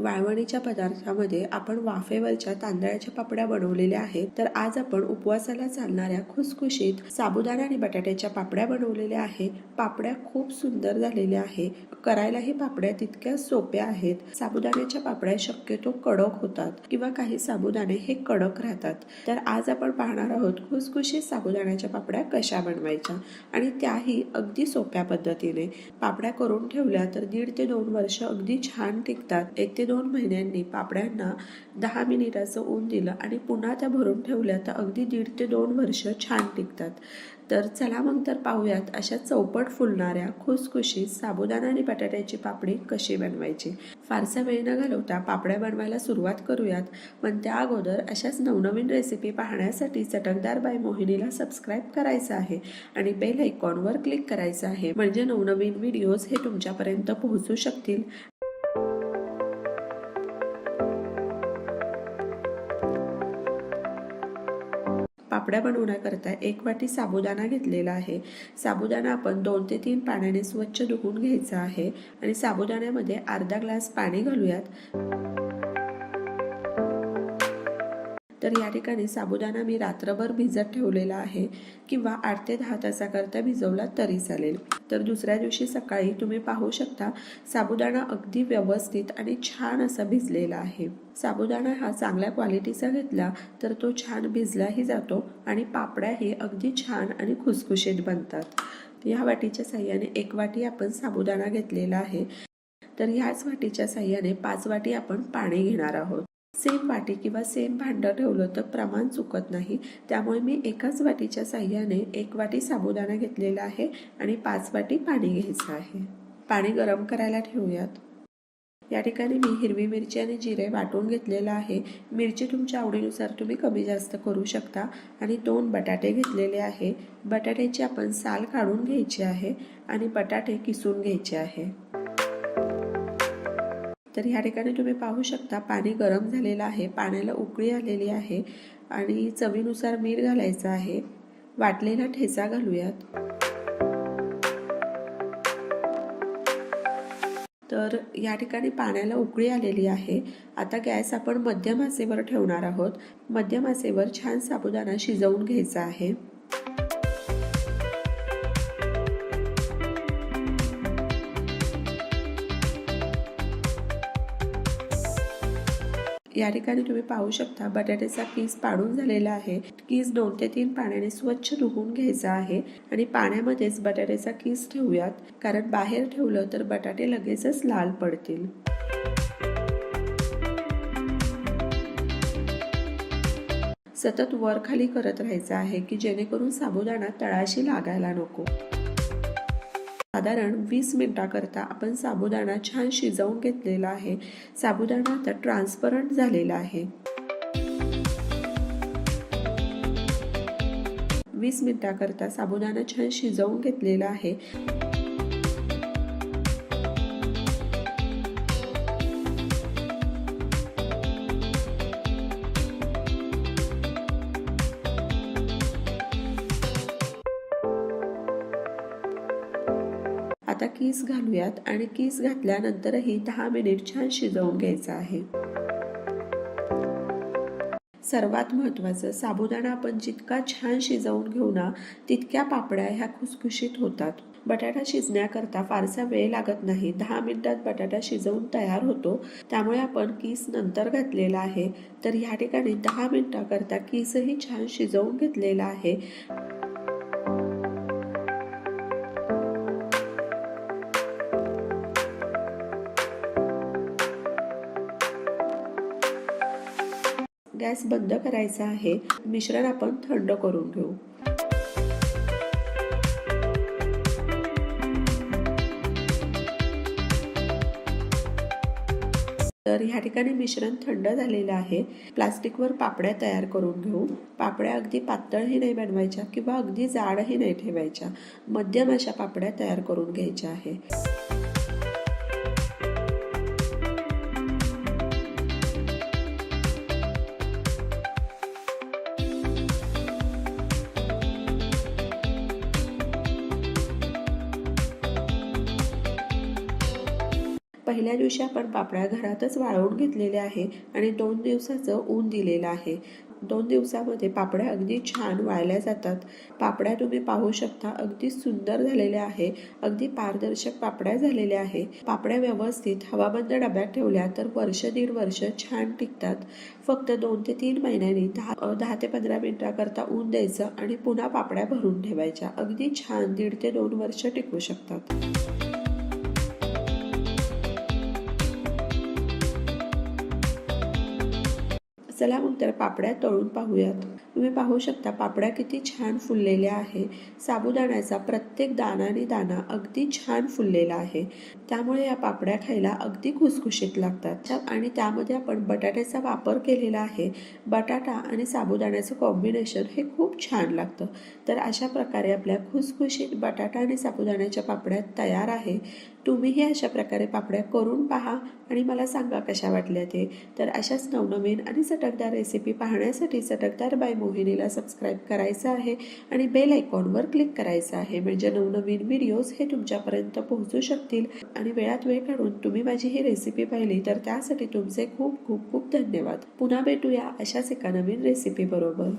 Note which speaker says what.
Speaker 1: वाळवणीच्या पदार्थामध्ये आपण वाफेवरच्या तांदळाच्या पापड्या बनवलेल्या आहेत. तर आज आपण उपवासाला चालणाऱ्या खुसखुशीत साबुदाणा आणि बटाट्याच्या पापड्या बनवलेल्या आहेत. पापड्या खूप सुंदर झालेल्या आहे करायलाही पापड्या तितक्या सोप्या आहेत. साबुदाण्याच्या पापड्या शक्यतो कडक होतात किंवा काही साबुदाणे हे कडक राहतात. तर आज आपण पाहणार आहोत खुसखुशीत साबुदाण्याच्या पापड्या कशा बनवायच्या आणि त्याही अगदी सोप्या पद्धतीने. पापड्या करून ठेवल्या तर दीड ते दोन वर्ष अगदी छान टिकतात. एक ते दोन महिन्यांनी पापड्यांना दहा मिनिटाचं ऊन दिलं आणि पुन्हा त्या भरून ठेवल्या तर अगदी दीड ते दोन वर्ष छान टिकतात. तर चला मग तर पाहूयात अशा चौपट फुलणाऱ्या खुसखुशीत साबुदाणा आणि बटाट्याची पापडी कशी बनवायची. फारसा वेळ न घालवता पापड्या बनवायला सुरुवात करूयात. पण त्या अगोदर अशाच नवनवीन रेसिपी पाहण्यासाठी चटकदार बाय मोहिनीला सबस्क्राईब करायचं आहे आणि बेल आयकॉनवर क्लिक करायचं आहे. म्हणजे नवनवीन व्हिडिओज हे तुमच्यापर्यंत पोहोचू शकतील. पापड्या बनवण्याकरता एक वाटी साबुदाणा घेतलेला आहे. साबुदाणा आपण दोन ते तीन पाण्याने स्वच्छ धुवून घ्यायचा आहे आणि साबुदाण्यामध्ये अर्धा ग्लास पाणी घालूयात. तर या ठिकाणी साबुदाणा मी रात्रभर भिजत ठेवलेला आहे किंवा आठ ते दहा तासाकरता भिजवला तरी चालेल. तर दुसऱ्या दिवशी सकाळी तुम्ही पाहू शकता साबुदाणा अगदी व्यवस्थित आणि छान असा भिजलेला आहे. साबुदाणा हा चांगल्या क्वालिटीचा घेतला तर तो छान भिजलाही जातो आणि पापड्याही अगदी छान आणि खुसखुशीत बनतात. या वाटीच्या साह्याने एक वाटी आपण साबुदाणा घेतलेला आहे. तर ह्याच वाटीच्या साह्याने पाच वाटी आपण पाणी घेणार आहोत. सेम वाटी किंवा सेम भांडं ठेवलं तर प्रमाण चुकत नाही. त्यामुळे मी एकाच वाटीच्या साह्याने एक वाटी साबुदाणा घेतलेला आहे आणि पाच वाटी पाणी घ्यायचं आहे. पाणी गरम करायला ठेवूयात. या ठिकाणी मी हिरवी मिरची आणि जिरे वाटून घेतलेलं आहे. मिरची तुमच्या आवडीनुसार तुम्ही कमी जास्त करू शकता आणि दोन बटाटे घेतलेले आहे. बटाट्याची आपण साल काढून घ्यायची आहे आणि बटाटे किसून घ्यायचे आहे. तर ह्या ठिकाणी तुम्ही पाहू शकता पाणी गरम झालेलं आहे पाण्याला उकळी आलेली आहे आणि चवीनुसार मीठ घालायचं आहे. वाटलेला ठेचा घालूयात. तर या ठिकाणी पाण्याला उकळी आलेली आहे. आता गॅस आपण मध्यम आचेवर ठेवणार आहोत. मध्यम आचेवर छान साबुदाणा शिजवून घ्यायचा आहे. या ठिकाणी तुम्ही पाहू शकता बटाट्याचा किस पाडून झालेला आहे. किस दोन ते तीन पाण्याने स्वच्छ धुवून घ्यायचा आहे आणि पाण्यामध्येच बटाट्याचा किस ठेवूयात. कारण बाहेर ठेवलं तर बटाटे लगेचच लाल पडतील. सतत वर खाली करत राहायचं आहे की जेणेकरून साबुदाणा तळाशी लागायला नको. साधारण वीस मिनिटाकरता आपण साबुदाणा छान शिजवून घेतलेला आहे. साबुदाणा आता ट्रान्सपरंट झालेला आहे. वीस मिनिटाकरता साबुदाणा छान शिजवून घेतलेला आहे. आता कीस घालूयात आणि कीस घातल्यानंतरही दहा मिनिट छान शिजवून घ्यायचं आहे. सर्वात महत्त्वाचं साबुदाणा आपण जितका छान शिजवून घेऊ ना तितक्या पापड्या ह्या खुसखुशीत होतात. बटाटा शिजण्याकरता फारसा वेळ लागत नाही. दहा मिनिटात बटाटा शिजवून तयार होतो. त्यामुळे आपण कीस नंतर घातलेला आहे. तर ह्या ठिकाणी दहा मिनिटाकरता कीसही छान शिजवून घेतलेला आहे. गॅस बंद करायचा आहे मिश्रण आपण थंड करून घेऊ. तर ह्या ठिकाणी मिश्रण थंड झालेलं आहे. प्लास्टिकवर पापड्या तयार करून घेऊ. पापड्या अगदी पातळही नाही बनवायच्या किंवा अगदी जाडही नाही ठेवायच्या. मध्यम अशा पापड्या तयार करून घ्यायच्या आहे. पहिल्या दिवशी आपण पापड्या घरातच वाळवून घेतलेले आहे आणि दोन दिवसाचं ऊन दिलेलं आहे. दोन दिवसामध्ये पापड्या अगदी छान वाळल्या जातात. पापड्या तुम्ही पाहू शकता अगदी सुंदर झालेल्या आहे. अगदी पारदर्शक पापड्या झालेल्या आहे. पापड्या व्यवस्थित हवाबंद डब्यात ठेवल्या तर वर्ष दीड वर्ष छान टिकतात. फक्त दोन ते तीन महिन्यांनी दहा दहा ते पंधरा मिनिटाकरता ऊन द्यायचं आणि पुन्हा पापड्या भरून ठेवायच्या. अगदी छान दीड ते दोन वर्ष टिकू शकतात. चला मग तर पापड्या तळून पाहूयात. तुम्ही पाहू शकता पापड्या किती छान फुललेल्या आहे साबुदाण्याचा प्रत्येक दानाने आणि दाणा अगदी छान फुललेला आहे. त्यामुळे या पापड्या खायला अगदी खुसखुशीत लागतात. त्या- आणि त्यामध्ये आपण बटाट्याचा वापर केलेला आहे. बटाटा आणि साबुदाण्याचं कॉम्बिनेशन हे खूप छान लागतं. तर अशा प्रकारे आपल्या खुसखुशीत बटाटा आणि साबुदाण्याच्या पापड्या तयार आहे. तुम्हीही अशा प्रकारे पापड्या करून पहा आणि मला सांगा कशा वाटल्या ते. तर अशाच नवनवीन आणि चटकदार रेसिपी पाहण्यासाठी चटकदार बाय मोहिनीला सबस्क्राईब करायचं आहे आणि बेल आयकॉनवर क्लिक करायचं आहे. म्हणजे नवनवीन व्हिडिओज हे तुमच्यापर्यंत पोहोचू शकतील. आणि वेळात वेळ काढून तुम्ही माझी ही रेसिपी पाहिली तर त्यासाठी तुमचे खूप खूप खूप धन्यवाद. पुन्हा भेटूया अशाच एका नवीन रेसिपी बरोबर.